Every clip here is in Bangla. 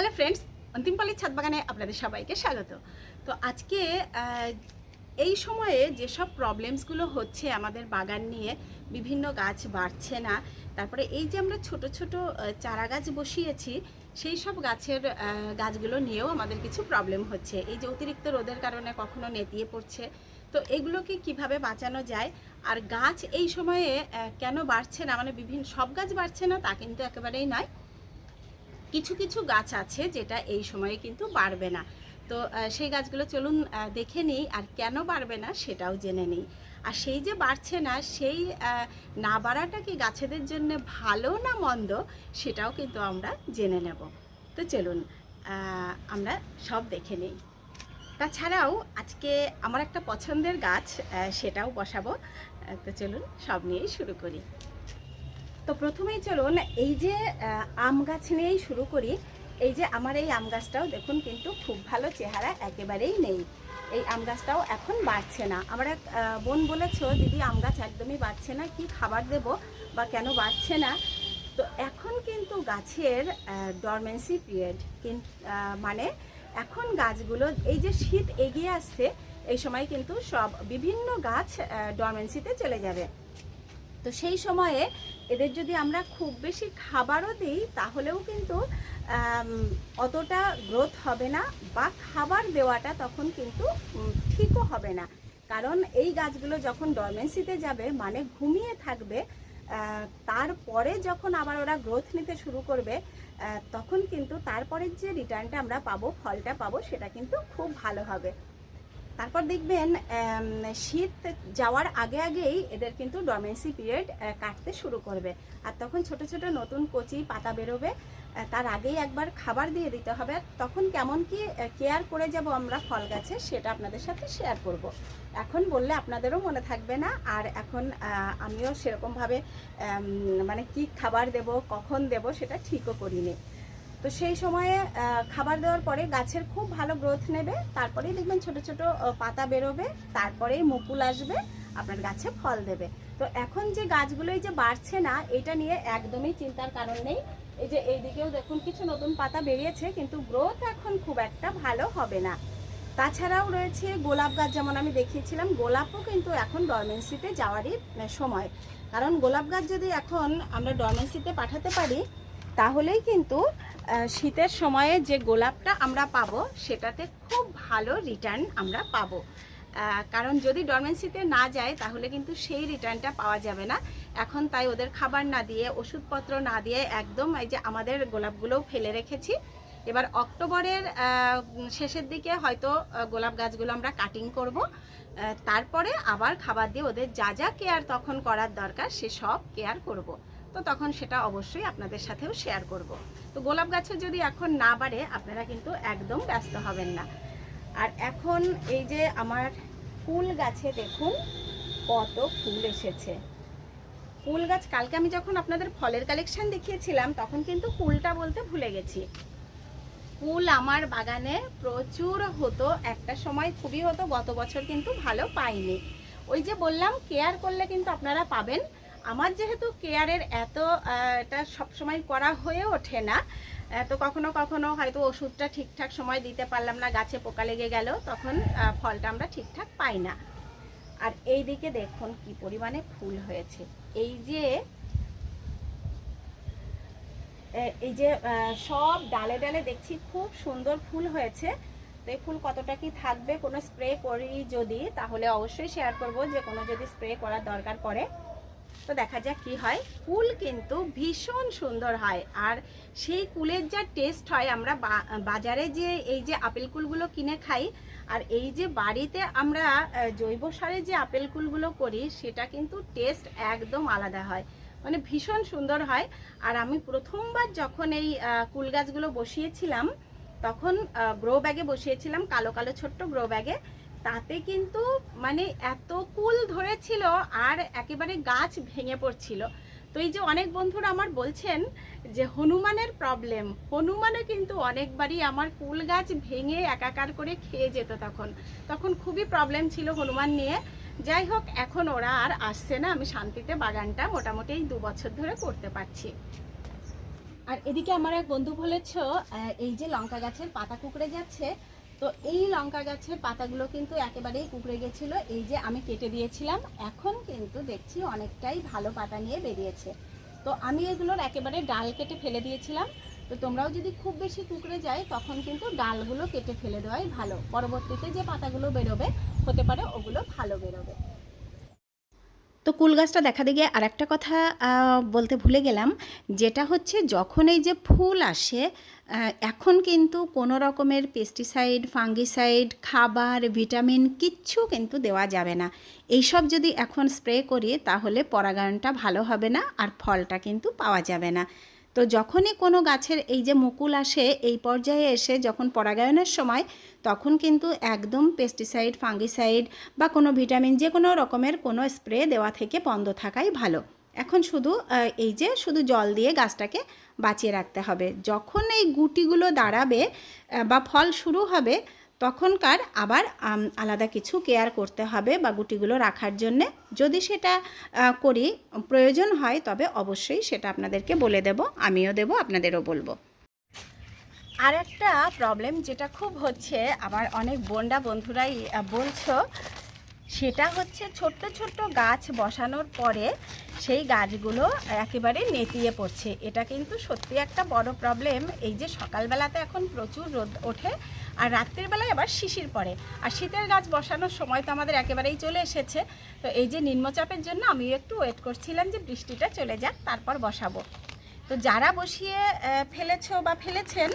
হ্যালো ফ্রেন্ডস অন্তিমপালির ছাদ বাগানে আপনাদের সবাইকে স্বাগত। তো আজকে এই সময়ে যেসব প্রবলেমসগুলো হচ্ছে আমাদের বাগান নিয়ে, বিভিন্ন গাছ বাড়ছে না, তারপরে এই যে আমরা ছোট ছোট চারা গাছ বসিয়েছি, সেই সব গাছের গাছগুলো নিয়েও আমাদের কিছু প্রবলেম হচ্ছে। এই যে অতিরিক্ত রোদের কারণে কখনো নেতিয়ে পড়ছে। তো এগুলোকে কীভাবে বাঁচানো যায়? আর গাছ এই সময়ে কেন বাড়ছে না? মানে বিভিন্ন, সব গাছ বাড়ছে না, তা কিন্তু একেবারেই নয়। কিছু কিছু গাছ আছে যেটা এই সময়ে কিন্তু বাড়বে না। তো সেই গাছগুলো চলুন দেখে নিই আর কেন বাড়বে না সেটাও জেনে নিই। আর সেই যে বাড়ছে না, সেই না বাড়াটা কি গাছেদের জন্য ভালো না মন্দ সেটাও কিন্তু আমরা জেনে নেব। তো চলুন আমরা সব দেখে নিই। তাছাড়াও আজকে আমার একটা পছন্দের গাছ সেটাও বসাবো। তো চলুন, সব নিয়েই শুরু করি। তো প্রথমেই চলুন, এই যে আম গাছ নিয়েই শুরু করি। এই যে, আমার এই আম গাছটাও দেখুন কিন্তু খুব ভালো চেহারা একেবারেই নেই। এই আম গাছটাও এখন বাড়ছে না। আমার এক বোন বলেছ, দিদি, আম গাছ একদমই বাড়ছে না, কি খাবার দেব বা কেন বাড়ছে না? তো এখন কিন্তু গাছের ডরমেন্সি পিরিয়ড মানে এখন গাছগুলো, এই যে শীত এগিয়ে আসছে, এই সময় কিন্তু সব বিভিন্ন গাছ ডরমেন্সিতে চলে যাবে। তো সেই সময়ে এদের যদি আমরা খুব বেশি খাবারও দিই, তাহলেও কিন্তু অতটা গ্রোথ হবে না বা খাবার দেওয়াটা তখন কিন্তু ঠিকও হবে না। কারণ এই গাছগুলো যখন ডরমেন্সিতে যাবে মানে ঘুমিয়ে থাকবে তারপরে যখন আবার ওরা গ্রোথ নিতে শুরু করবে তখন কিন্তু তারপরের যে রিটার্নটা আমরা পাবো, ফলটা পাবো, সেটা কিন্তু খুব ভালো হবে। তারপর দেখবেন শীত যাওয়ার আগে আগেই এদের কিন্তু ডরমেন্সি পিরিয়ড কাটতে শুরু করবে। আর তখন ছোট ছোট নতুন কচি পাতা বেরোবে তার আগেই একবার খাবার দিয়ে দিতে হবে। তখন কেমন কি কেয়ার করে যাব আমরা ফল গাছে, সেটা আপনাদের সাথে শেয়ার করব। এখন বললে আপনাদেরও মনে থাকবে না, আর এখন আমিও সেরকমভাবে মানে কি খাবার দেব, কখন দেব, সেটা ঠিকও করিনি। তো সেই সময়ে খাবার দেওয়ার পরে গাছের খুব ভালো গ্রোথ নেবে, তারপরেই দেখবেন ছোট ছোট পাতা বেরোবে, তারপরেই মুকুল আসবে, আপনার গাছে ফল দেবে। তো এখন যে গাছগুলোই যে বাড়ছে না, এটা নিয়ে একদমই চিন্তার কারণ নেই। এই যে এইদিকেও দেখুন কিছু নতুন পাতা বেরিয়েছে, কিন্তু গ্রোথ এখন খুব একটা ভালো হবে না। তাছাড়াও রয়েছে গোলাপ গাছ, যেমন আমি দেখিয়েছিলাম, গোলাপও কিন্তু এখন ডরমেন্সিতে যাওয়ারই সময়। কারণ গোলাপ গাছ যদি এখন আমরা ডরমেন্সিতে পাঠাতে পারি তাহলেই কিন্তু শীতের সময়ে যে গোলাপটা আমরা পাবো, সেটাতে খুব ভালো রিটার্ন আমরা পাবো। কারণ যদি ডরমেন্সিতে না যায়, তাহলে কিন্তু সেই রিটার্নটা পাওয়া যাবে না। এখন তাই ওদের খাবার না দিয়ে, ওষুধপত্র না দিয়ে একদম এই যে আমাদের গোলাপগুলোও ফেলে রেখেছি। এবার অক্টোবরের শেষের দিকে হয়তো গোলাপ গাছগুলো আমরা কাটিং করব। তারপরে আবার খাবার দিয়ে ওদের যা যা কেয়ার তখন করার দরকার, সে সব কেয়ার করব। তো তখন সেটা অবশ্যই আপনাদের সাথেও শেয়ার করব। তো গোলাপ গাছে যদি এখন না বাড়ে, আপনারা কিন্তু একদম ব্যস্ত হবেন না। আর এখন এই যে আমার ফুল গাছে দেখুন কত ফুল এসেছে। ফুল গাছ, কালকে আমি যখন আপনাদের ফলের কালেকশন দেখিয়েছিলাম, তখন কিন্তু ফুলটা বলতে ভুলে গেছি। ফুল আমার বাগানে প্রচুর হতো, একটা সময় খুবই হতো, গত বছর কিন্তু ভালো পাইনি। ওই যে বললাম কেয়ার করলে কিন্তু আপনারা পাবেন। আমার যেহেতু কেয়ারের এত এটা সবসময় করা হয়ে ওঠে না তো কখনো কখনো হয়তো ওষুধটা ঠিকঠাক সময় দিতে পারলাম না, গাছে পোকা লেগে গেল, তখন ফলটা আমরা ঠিকঠাক পাই না। আর এই দিকে দেখুন কি পরিমাণে ফুল হয়েছে। এই যে এই যে সব ডালে ডালে দেখছি খুব সুন্দর ফুল হয়েছে। তো এই ফুল কতটা কি থাকবে, কোনো স্প্রে করি যদি, তাহলে অবশ্যই শেয়ার করব যে কোনো যদি স্প্রে করার দরকার পড়ে। তো দেখা যাক কি হয়। কুল কিন্তু ভীষণ সুন্দর হয়। আর সেই কুলের যা টেস্ট হয়, আমরা বাজারে যে, এই যে আপেল কুলগুলো কিনে খাই, আর এই যে বাড়িতে আমরা জৈব সারে যে আপেল কুলগুলো করি, সেটা কিন্তু টেস্ট একদম আলাদা হয়। মানে ভীষণ সুন্দর হয়। আর আমি প্রথমবার যখন এই কুল গাছগুলো বসিয়েছিলাম, তখন গ্রো ব্যাগে বসিয়েছিলাম, কালো কালো ছোট্ট গ্রো ব্যাগে তাতে কিন্তু মানে এত কুল ধরেছিল আর একেবারে গাছ ভেঙে পড়ছিল। তো এই যে অনেক বন্ধুরা আমার বলছেন যে, হনুমানের প্রবলেম হনুমানও কিন্তু অনেকবারই আমার কুল গাছ ভেঙে একাকার করে খেয়ে যেত তখন। তখন খুবই প্রবলেম ছিল হনুমান নিয়ে। যাই হোক, এখন ওরা আর আসছে না। আমি শান্তিতে বাগানটা মোটামুটি এই দু বছর ধরে করতে পারছি। আর এদিকে আমার এক বন্ধু বলেছ এই যে লঙ্কা গাছের পাতা কুকড়ে যাচ্ছে তো এই লঙ্কা গাছের পাতাগুলো কিন্তু একেবারেই কুকড়ে গেছিল। এই যে আমি কেটে দিয়েছিলাম, এখন কিন্তু দেখছি অনেকটাই ভালো পাতা নিয়ে বেরিয়েছে। তো আমি এগুলোর একেবারে ডাল কেটে ফেলে দিয়েছিলাম। তো তোমরাও যদি খুব বেশি কুকড়ে যায়, তখন কিন্তু ডালগুলো কেটে ফেলে দেওয়াই ভালো। পরবর্তীতে যে পাতাগুলো বেরোবে, হতে পারে ওগুলো ভালো বেরোবে। তো কুল গাছটা দেখা দিয়ে আর একটা কথা বলতে ভুলে গেলাম, যেটা হচ্ছে যখন এই যে ফুল আসে এখন কিন্তু কোনো রকমের পেস্টিসাইড ফাঙ্গিসাইড খাবার ভিটামিন কিচ্ছু কিন্তু দেওয়া যাবে না। এইসব যদি এখন স্প্রে করি, তাহলে পরাগায়নটা ভালো হবে না, আর ফলটা কিন্তু পাওয়া যাবে না। তো যখনই কোনো গাছের এই যে মুকুল আসে, এই পর্যায়ে এসে যখন পরাগায়নের সময়, তখন কিন্তু একদম পেস্টিসাইড ফাঙ্গিসাইড বা কোনো ভিটামিন যে কোনো রকমের কোনো স্প্রে দেওয়া থেকে বন্ধ থাকাই ভালো। এখন শুধু এই যে শুধু জল দিয়ে গাছটাকে বাঁচিয়ে রাখতে হবে। যখন এই গুটিগুলো দাঁড়াবে বা ফল শুরু হবে তখনকার আবার আলাদা কিছু কেয়ার করতে হবে বা গুটিগুলো রাখার জন্যে। যদি সেটা করি, প্রয়োজন হয়, তবে অবশ্যই সেটা আপনাদেরকে বলে দেব, আমিও দেব, আপনাদেরও বলব। আর একটা প্রবলেম যেটা খুব হচ্ছে, আবার অনেক বন্ডা বন্ধুরাই বলছো, সেটা হচ্ছে ছোট্ট ছোট্ট গাছ বসানোর পরে সেই গাছগুলো একেবারে নেতিয়ে পড়ছে। এটা কিন্তু সত্যি একটা বড় প্রবলেম এই যে সকালবেলাতে এখন প্রচুর রোদ ওঠে আর রাত্রের বেলায় আবার শিশির পড়ে। আর শীতের গাছ বসানোর সময় তো আমাদের একেবারেই চলে এসেছে। তো এই যে নিম্নচাপের জন্য আমি একটু ওয়েট করছিলাম যে বৃষ্টিটা চলে যাক, তারপর বসাবো। তো যারা বসিয়ে ফেলেছ ফেলেছো বা ফেলেছেন,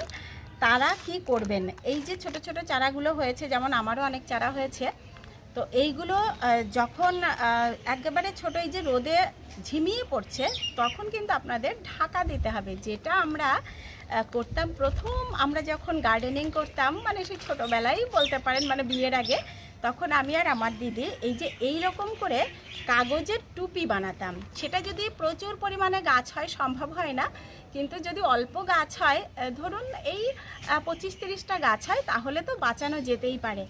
তারা কি করবেন? এই যে ছোট ছোট চারাগুলো হয়েছে, যেমন আমারও অনেক চারা হয়েছে তো এইগুলো যখন একেবারে ছোট এই যে রোদে ঝিমিয়ে পড়ছে, তখন কিন্তু আপনাদের ঢাকা দিতে হবে। যেটা আমরা করতাম প্রথম, আমরা যখন গার্ডেনিং করতাম মানে সেই ছোটোবেলায় বলতে পারেন মানে বিয়ের আগে, তখন আমি আর আমার দিদি এই যে এই রকম করে কাগজের টুপি বানাতাম। সেটা যদি প্রচুর পরিমাণে গাছ হয়, সম্ভব হয় না, কিন্তু যদি অল্প গাছ হয় ধরুন এই পঁচিশ তিরিশটা গাছ হয়, তাহলে তো বাঁচানো যেতেই পারে।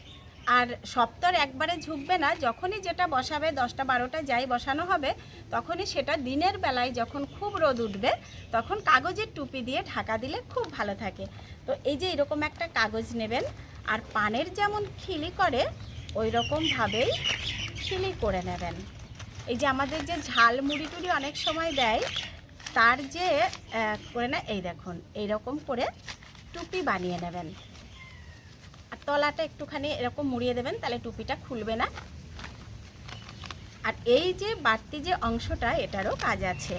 আর সপ্তাহ একবারে ঝুঁকবে না, যখনই যেটা বসাবে দশটা বারোটা যাই বসানো হবে, তখনই সেটা দিনের বেলায় যখন খুব রোদ উঠবে, তখন কাগজের টুপি দিয়ে ঢাকা দিলে খুব ভালো থাকে। তো এই যে এরকম একটা কাগজ নেবেন, আর পানের যেমন খিলি করে ওই রকমভাবেই খিলি করে নেবেন। এই যে আমাদের যে ঝাল মুড়ি টুড়ি অনেক সময় দেয়, তার যে করে না, এই দেখুন এই রকম করে টুপি বানিয়ে নেবেন। তলাটা একটুখানি এরকম মুড়িয়ে দেবেন, তাহলে টুপিটা খুলবে না। আর এই যে বাড়তি যে অংশটা, এটারও কাজ আছে।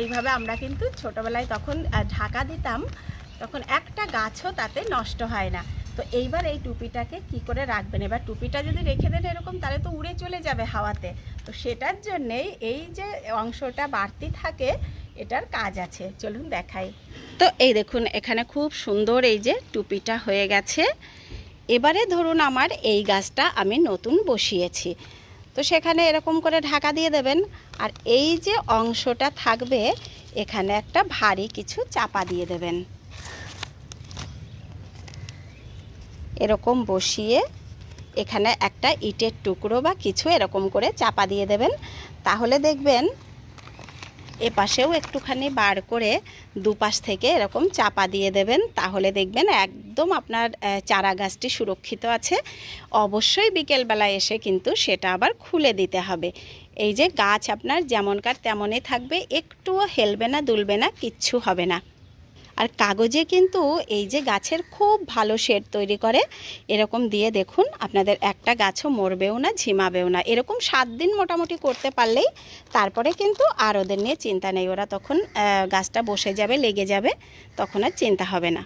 এইভাবে আমরা কিন্তু ছোটোবেলায় তখন ঢাকা দিতাম, তখন একটা গাছও তাতে নষ্ট হয় না। তো এইবার এই টুপিটাকে কি করে রাখবেন? এবার টুপিটা যদি রেখে দেন এরকম, তাহলে তো উড়ে চলে যাবে হাওয়াতে। তো সেটার জন্যেই এই যে অংশটা বাড়তি থাকে এটার কাজ আছে। চলুন দেখাই। তো এই দেখুন, এখানে খুব সুন্দর এই যে টুপিটা হয়ে গেছে। এবারে ধরুন আমার এই গাছটা আমি নতুন বসিয়েছি। তো সেখানে এরকম করে ঢাকা দিয়ে দেবেন। আর এই যে অংশটা থাকবে, এখানে একটা ভারী কিছু চাপা দিয়ে দেবেন। এরকম বসিয়ে এখানে একটা ইটের টুকরো বা কিছু এরকম করে চাপা দিয়ে দেবেন। তাহলে দেখবেন এপাশেও একটুখানি বার করে দুপাশ থেকে এরকম চাপা দিয়ে দেবেন। তাহলে দেখবেন একদম আপনার চারা গাছটি সুরক্ষিত আছে। অবশ্যই বিকেলবেলায় এসে কিন্তু সেটা আবার খুলে দিতে হবে। এই যে গাছ আপনার যেমনকার তেমনই থাকবে, একটুও হেলবে না, দুলবে না, কিচ্ছু হবে না। আর কাগজে কিন্তু এই যে গাছের খুব ভালো শেড তৈরি করে, এরকম দিয়ে দেখুন আপনাদের একটা গাছও মরবেও না, ঝিমাবেও না। এরকম সাত দিন মোটামুটি করতে পারলেই তারপরে কিন্তু আর ওদের নিয়ে চিন্তা নেই। ওরা তখন গাছটা বসে যাবে, লেগে যাবে, তখন আর চিন্তা হবে না।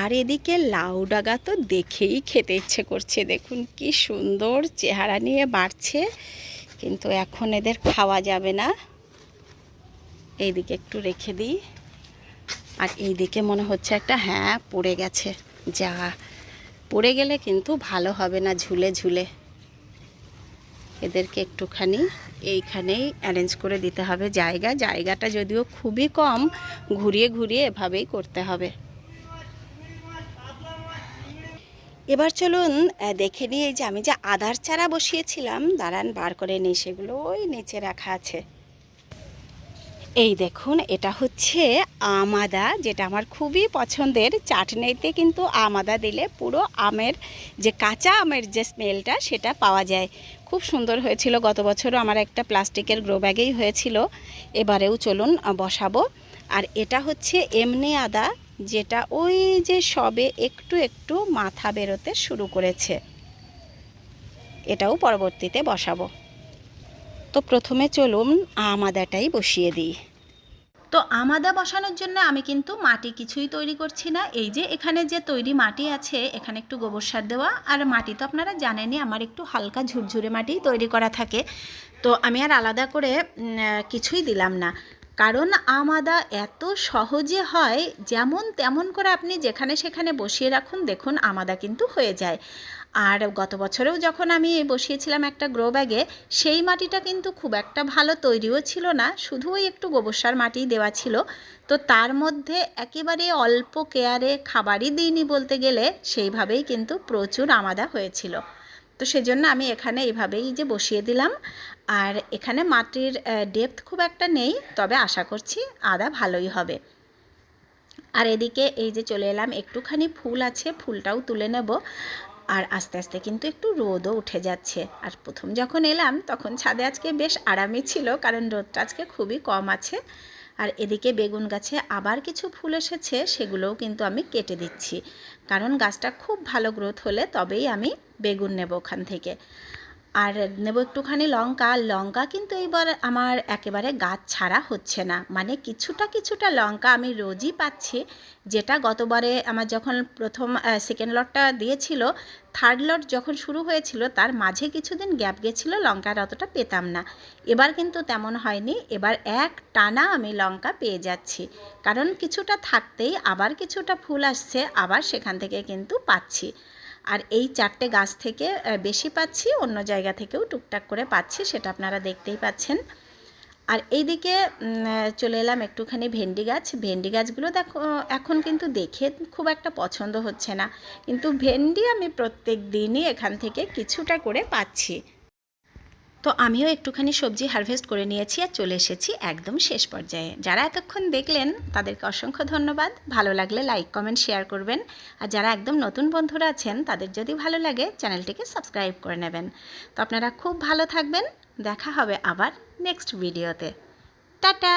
আর এদিকে লাউ ডাগা তো দেখেই খেতে ইচ্ছে করছে। দেখুন কি সুন্দর চেহারা নিয়ে বাড়ছে, কিন্তু এখন এদের খাওয়া যাবে না। এইদিকে একটু রেখে দিই। আর এইদিকে মনে হচ্ছে একটা হ্যাঁ পড়ে গেছে। যা, পড়ে গেলে কিন্তু ভালো হবে না ঝুলে ঝুলে। এদেরকে একটুখানি এইখানেই অ্যারেঞ্জ করে দিতে হবে জায়গা। জায়গাটা যদিও খুবই কম, ঘুরিয়ে ঘুরিয়ে এভাবেই করতে হবে। এবার চলুন দেখে এই যে আমি যে আদার চারা বসিয়েছিলাম, দাঁড়ান, বার করে নিই সেগুলো, ওই নিচে রাখা আছে। এই দেখুন, এটা হচ্ছে আমাদা, যেটা আমার খুবই পছন্দের। চাটনিতে কিন্তু আমাদা দিলে পুরো আমের যে কাঁচা আমের যে স্মেলটা, সেটা পাওয়া যায়। খুব সুন্দর হয়েছিল, গত বছরও আমার একটা প্লাস্টিকের গ্রো ব্যাগেই হয়েছিল। এবারেও চলুন বসাবো। আর এটা হচ্ছে এমনি আদা, যেটা ওই যে সবে একটু একটু মাথা বেরোতে শুরু করেছে। এটাও পরবর্তীতে বসাবো। তো প্রথমে চলুন আমাদাটাই বসিয়ে দিই। তো আমাদা বসানোর জন্য আমি কিন্তু মাটি কিছুই তৈরি করছি না। এই যে এখানে যে তৈরি মাটি আছে, এখানে একটু গোবর সার দেওয়া। আর মাটি তো আপনারা জানেনই, আমার একটু হালকা ঝুরঝুরে মাটি তৈরি করা থাকে। তো আমি আর আলাদা করে কিছুই দিলাম না। কারণ আমাদা এত সহজে হয়, যেমন তেমন করে আপনি যেখানে সেখানে বসিয়ে রাখুন, দেখুন আমাদা কিন্তু হয়ে যায়। আর গত বছরেও যখন আমি বসিয়েছিলাম একটা গ্রো ব্যাগে, সেই মাটিটা কিন্তু খুব একটা ভালো তৈরিও ছিল না, শুধু ওই একটু গোবর সার মাটি দেওয়া ছিল। তো তার মধ্যে একেবারে অল্প কেয়ারে খাবারই দিইনি বলতে গেলে, সেইভাবেই কিন্তু প্রচুর আমাদা হয়েছিল। তো সেজন্য আমি এখানে এইভাবেই যে বসিয়ে দিলাম। আর এখানে মাটির ডেপথ খুব একটা নেই, তবে আশা করছি আদা ভালোই হবে। আর এদিকে এই যে চলে এলাম, একটুখানি ফুল আছে, ফুলটাও তুলে নেব। আর আস্তে আস্তে কিন্তু একটু রোদও উঠে যাচ্ছে। আর প্রথম যখন এলাম, তখন ছাদে আজকে বেশ আরামই ছিল, কারণ রোদটা আজকে খুবই কম আছে। আর এদিকে বেগুন গাছে আবার কিছু ফুল এসেছে, সেগুলোও কিন্তু আমি কেটে দিচ্ছি। কারণ গাছটা খুব ভালো গ্রোথ হলে তবেই আমি বেগুন নেব ওখান থেকে। আর নেব একটুখানি লঙ্কা। লঙ্কা কিন্তু এইবার আমার একেবারে গাছ ছাড়া হচ্ছে না। মানে কিছুটা কিছুটা লঙ্কা আমি রোজই পাচ্ছি। যেটা গতবারে আমার যখন প্রথম সেকেন্ড লটটা দিয়েছিল থার্ড লট যখন শুরু হয়েছিল, তার মাঝে কিছুদিন গ্যাপ গেছিল লঙ্কার অতটা পেতাম না। এবার কিন্তু তেমন হয়নি। এবার এক টানা আমি লঙ্কা পেয়ে যাচ্ছি। কারণ কিছুটা থাকতেই আবার কিছুটা ফুল আসছে, আবার সেখান থেকে কিন্তু পাচ্ছি। আর এই চারটে গাছ থেকে বেশি পাচ্ছি, অন্য জায়গা থেকেও টুকটাক করে পাচ্ছি, সেটা আপনারা দেখতেই পাচ্ছেন। আর এইদিকে চলে এলাম একটুখানি ভেন্ডি গাছ। ভেন্ডি গাছগুলো দেখো, এখন কিন্তু দেখে খুব একটা পছন্দ হচ্ছে না। কিন্তু ভেন্ডি আমি প্রত্যেক দিনই এখান থেকে কিছুটা করে পাচ্ছি। তো আমিও একটুখানি সবজি হারভেস্ট করে নিয়েছি আর চলে এসেছি একদম শেষ পর্যায়ে। যারা এতক্ষণ দেখলেন, তাদেরকে অসংখ্য ধন্যবাদ। ভালো লাগলে লাইক কমেন্ট শেয়ার করবেন। আর যারা একদম নতুন বন্ধুরা আছেন, তাদের যদি ভালো লাগে, চ্যানেলটিকে সাবস্ক্রাইব করে নেবেন। তো আপনারা খুব ভালো থাকবেন। দেখা হবে আবার নেক্সট ভিডিওতে টাটা!